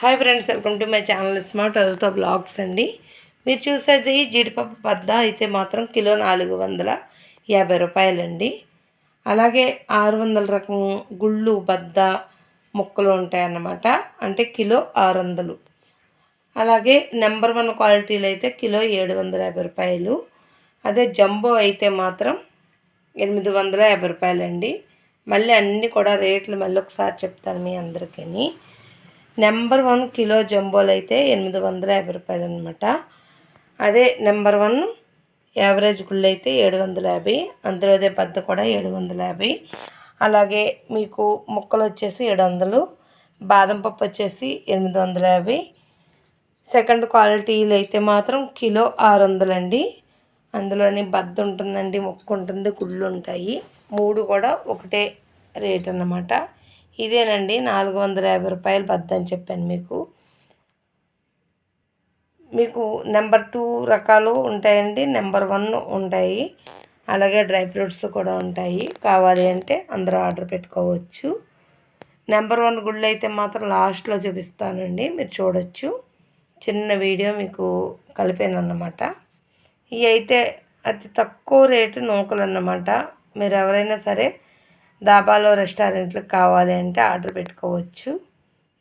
Hi friends welcome to my channel smart అదుతో blogs అండి. మీరు చూసేది జీడిపప్పు బద్ద అయితే మాత్రం కిలో నాలుగు వందల యాభై రూపాయలండి. అలాగే ఆరు వందల రకం గుళ్ళు బద్ద ముక్కలు ఉంటాయన్నమాట. అంటే కిలో ఆరు వందలు. అలాగే నెంబర్ వన్ క్వాలిటీలు అయితే కిలో ఏడు వందల యాభై రూపాయలు. అదే జంబో అయితే మాత్రం ఎనిమిది వందల యాభై రూపాయలండి. మళ్ళీ అన్నీ కూడా రేట్లు మళ్ళీ ఒకసారి చెప్తాను మీ అందరికీ నెంబర్ వన్ కిలో జంబోలు అయితే ఎనిమిది వందల యాభై రూపాయలు అనమాట అదే నెంబర్ వన్ యావరేజ్ గుళ్ళు అయితే ఏడు వందల యాభై అందులో అదే పెద్ద కూడా ఏడు వందల యాభై. అలాగే మీకు ముక్కలు వచ్చేసి ఏడు వందలు బాదం పప్పు వచ్చేసి ఎనిమిది వందల యాభై. సెకండ్ క్వాలిటీలు అయితే మాత్రం కిలో ఆరు వందలండి అందులోని బద్ద ఉంటుందండి ముక్క ఉంటుంది గుళ్ళు ఉంటాయి. మూడు కూడా ఒకటే రేట్ అన్నమాట. ఇదేనండి నాలుగు వందల యాభై రూపాయలు బద్ద అని చెప్పాను మీకు. మీకు నెంబర్ టూ రకాలు ఉంటాయండి. నెంబర్ వన్ ఉంటాయి. అలాగే డ్రై ఫ్రూట్స్ కూడా ఉంటాయి. కావాలి అంటే అందరూ ఆర్డర్ పెట్టుకోవచ్చు. నెంబర్ వన్ గుళ్ళు అయితే మాత్రం లాస్ట్లో చూపిస్తానండి. మీరు చూడొచ్చు. చిన్న వీడియో మీకు కలిపాను అన్నమాట ఇవి అయితే అతి తక్కువ రేటు నూకలు అన్నమాట మీరు ఎవరైనా సరే దాబాలో రెస్టారెంట్లకు కావాలి అంటే ఆర్డర్ పెట్టుకోవచ్చు.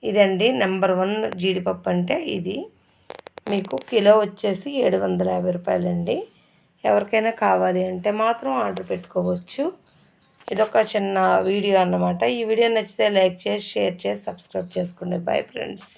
ఇదండి నెంబర్ వన్ జీడిపప్పు అంటే ఇది. మీకు కిలో వచ్చేసి ఏడు వందల యాభై రూపాయలండి. ఎవరికైనా కావాలి అంటే మాత్రం ఆర్డర్ పెట్టుకోవచ్చు. ఇదొక చిన్న వీడియో అన్నమాట. ఈ వీడియో నచ్చితే లైక్ చేసి షేర్ చేసి సబ్స్క్రైబ్ చేసుకోండి. Bye friends.